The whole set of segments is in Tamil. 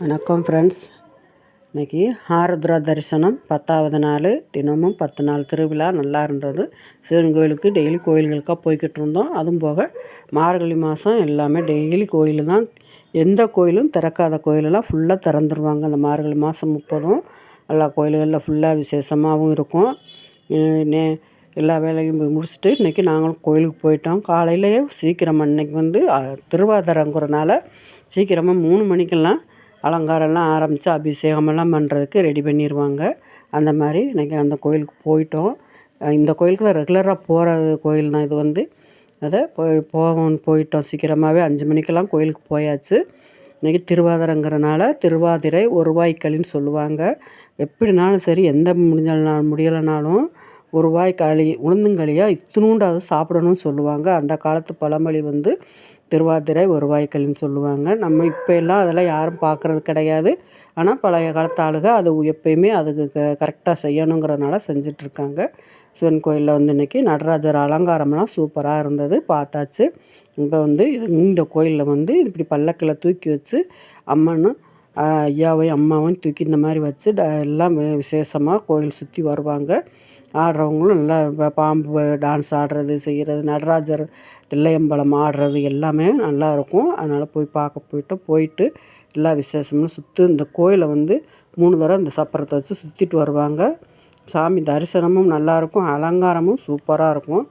வணக்கம் ஃப்ரெண்ட்ஸ் இன்றைக்கி ஆருத்ரா தரிசனம் பத்தாவது நாள். தினமும் பத்து நாள் திருவிழா நல்லா இருந்தது. சிவன் கோயிலுக்கு டெய்லி கோயில்களுக்காக போய்கிட்டு இருந்தோம். அதுவும் போக மார்கழி மாதம் எல்லாமே டெய்லி கோயில் தான். எந்த கோயிலும் திறக்காத கோயிலெல்லாம் ஃபுல்லாக திறந்துருவாங்க. அந்த மார்கழி மாதம் முப்பதும் எல்லா கோயில்களில் ஃபுல்லாக விசேஷமாகவும் இருக்கும். நே எல்லா வேலையும் முடிச்சுட்டு இன்றைக்கி நாங்களும் கோயிலுக்கு போயிட்டோம். காலையிலேயே சீக்கிரம் அன்னைக்கு வந்து திருவாதிரங்கிறனால சீக்கிரமாக மூணு மணிக்கெல்லாம் அலங்காரம்லாம் ஆரம்பித்து அபிஷேகமெல்லாம் பண்ணுறதுக்கு ரெடி பண்ணிடுவாங்க அந்த மாதிரி இன்றைக்கி அந்த கோயிலுக்கு போயிட்டோம். இந்த கோயிலுக்கு தான் ரெகுலராக போகிற கோயில் தான் இது வந்து. அதை போய் போவோம் போயிட்டோம். சீக்கிரமாகவே அஞ்சு மணிக்கெல்லாம் கோயிலுக்கு போயாச்சு. இன்றைக்கி திருவாதிரங்கிறனால திருவாதிரை ஒரு வாய்க்களின்னு சொல்லுவாங்க. எப்படினாலும் சரி எந்த முடிஞ்சனாலும் முடியலைனாலும் ஒரு வாய் களி உளுந்தங்களியாக இத்தினூண்டாவது சாப்பிடணும்னு சொல்லுவாங்க. அந்த காலத்து பழமொழி வந்து திருவாதிரை வருவாய்க்கல்னு சொல்லுவாங்க. நம்ம இப்போ எல்லாம் அதெல்லாம் யாரும் பார்க்குறது கிடையாது. ஆனால் பழைய காலத்து ஆளுக அது எப்பயுமே அதுக்கு க கரெக்டாக செய்யணுங்கிறதுனால செஞ்சிட்ருக்காங்க. சிவன் கோயிலில் வந்து இன்றைக்கி நடராஜர் அலங்காரம்லாம் சூப்பராக இருந்தது. பார்த்தாச்சு. இப்போ வந்து இது இந்த கோயிலில் வந்து இப்படி பல்லக்கில் தூக்கி வச்சு அம்மனும் ஐயாவையும் அம்மாவையும் தூக்கி இந்த மாதிரி வச்சு ட எல்லாம் விசேஷமாக கோயில் சுற்றி வருவாங்க. ஆடுறவங்களும் நல்லா பாம்பு டான்ஸ் ஆடுறது செய்கிறது நடராஜர் தில்லையம்பலம் ஆடுறது எல்லாமே நல்லா இருக்கும். அதனால் போய் பார்க்க போயிட்டு போயிட்டு எல்லா விசேஷமும் சுற்று இந்த கோயிலை வந்து மூணு தடவை இந்த சப்பரத்தை வச்சு சுற்றிட்டு வருவாங்க. சாமி தரிசனமும் நல்லாயிருக்கும் அலங்காரமும் சூப்பராக இருக்கும்.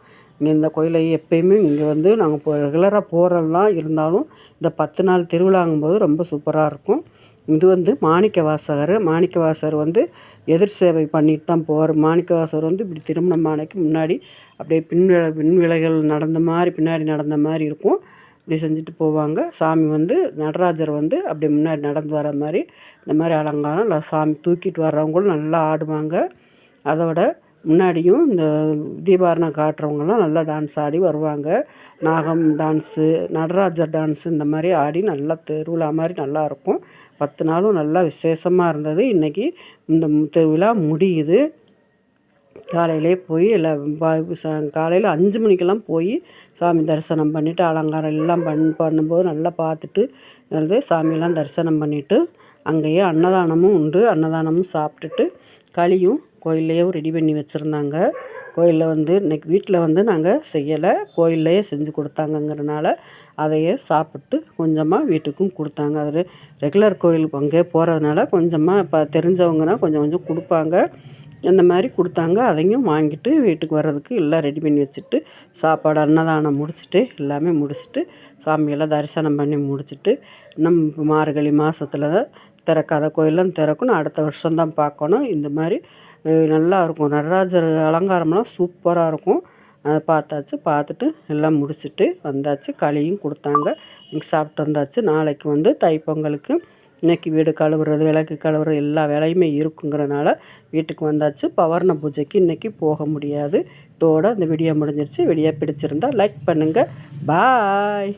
இந்த கோயிலை எப்பயுமே இங்கே வந்து நாங்கள் இப்போ ரெகுலராக போகிறது தான் இருந்தாலும் இந்த பத்து நாள் திருவிழாங்கும்போது ரொம்ப சூப்பராக இருக்கும். இது வந்து மாணிக்க வாசகர் மாணிக்க வாசகர் வந்து எதிர் சேவை பண்ணிட்டு தான் போவார். மாணிக்க வாசகர் வந்து இப்படி திருமண ஆனைக்கு முன்னாடி அப்படியே பின் பின்விலைகள் நடந்த மாதிரி பின்னாடி நடந்த மாதிரி இருக்கும். இப்படி செஞ்சுட்டு போவாங்க. சாமி வந்து நடராஜர் வந்து அப்படி முன்னாடி நடந்து வர மாதிரி இந்த மாதிரி அலங்காரம் இல்லை சாமி தூக்கிட்டு வர்றவங்களும் நல்லா ஆடுவாங்க. அதோட முன்னாடியும் இந்த தீபாரணம் காட்டுறவங்கலாம் நல்லா டான்ஸ் ஆடி வருவாங்க. நாகம் டான்ஸு நடராஜர் டான்ஸு இந்த மாதிரி ஆடி நல்லா திருவிழா மாதிரி நல்லாயிருக்கும் பத்து நாளும் நல்லா விசேஷமாக இருந்தது. இன்றைக்கி இந்த திருவிழா முடியுது. காலையிலே போய் எல்லாம் காலையில் அஞ்சு மணிக்கெல்லாம் போய் சாமி தரிசனம் பண்ணிவிட்டு அலங்காரம் எல்லாம் பண் பண்ணும்போது நல்லா பார்த்துட்டு வந்து சாமியெல்லாம் தரிசனம் பண்ணிவிட்டு அங்கேயே அன்னதானமும் உண்டு. அன்னதானமும் சாப்பிட்டுட்டு களியும் கோயில்லையும் ரெடி பண்ணி வச்சுருந்தாங்க. கோயிலில் வந்து இன்றைக்கி வீட்டில் வந்து நாங்கள் செய்யலை. கோயில்லையே செஞ்சு கொடுத்தாங்கங்கிறனால அதையே சாப்பிட்டு கொஞ்சமாக வீட்டுக்கும் கொடுத்தாங்க. அதில் ரெகுலர் கோயில் அங்கே போகிறதுனால கொஞ்சமாக இப்போ தெரிஞ்சவங்கன்னா கொஞ்சம் கொஞ்சம் கொடுப்பாங்க. இந்த மாதிரி கொடுத்தாங்க. அதையும் வாங்கிட்டு வீட்டுக்கு வர்றதுக்கு எல்லாம் ரெடி பண்ணி வச்சுட்டு சாப்பாடு அன்னதானம் முடிச்சுட்டு எல்லாமே முடிச்சுட்டு சாமியெல்லாம் தரிசனம் பண்ணி முடிச்சுட்டு நம் மார்கழி மாதத்துல தான் திறக்காத கோயிலும் திறக்கணும். அடுத்த வருஷம்தான் பார்க்கணும். இந்த மாதிரி நல்லா இருக்கும் நடராஜர் அலங்காரம்லாம் சூப்பராக இருக்கும் அதை பார்த்தாச்சு பார்த்துட்டு எல்லாம் முடிச்சுட்டு வந்தாச்சு களியும் கொடுத்தாங்க. இங்கே சாப்பிட்டு வந்தாச்சு. நாளைக்கு வந்து தைப்பொங்கலுக்கு இன்றைக்கி வீடு கழுவுறது விளக்கு கழுவுறது எல்லா வேலையுமே இருக்குங்கிறனால வீட்டுக்கு வந்தாச்சு. பவர்ண பூஜைக்கு இன்றைக்கி போக முடியாது. இதோட அந்த வீடியோ முடிஞ்சிருச்சு. வீடியோ பிடிச்சிருந்தா லைக் பண்ணுங்கள் பாய்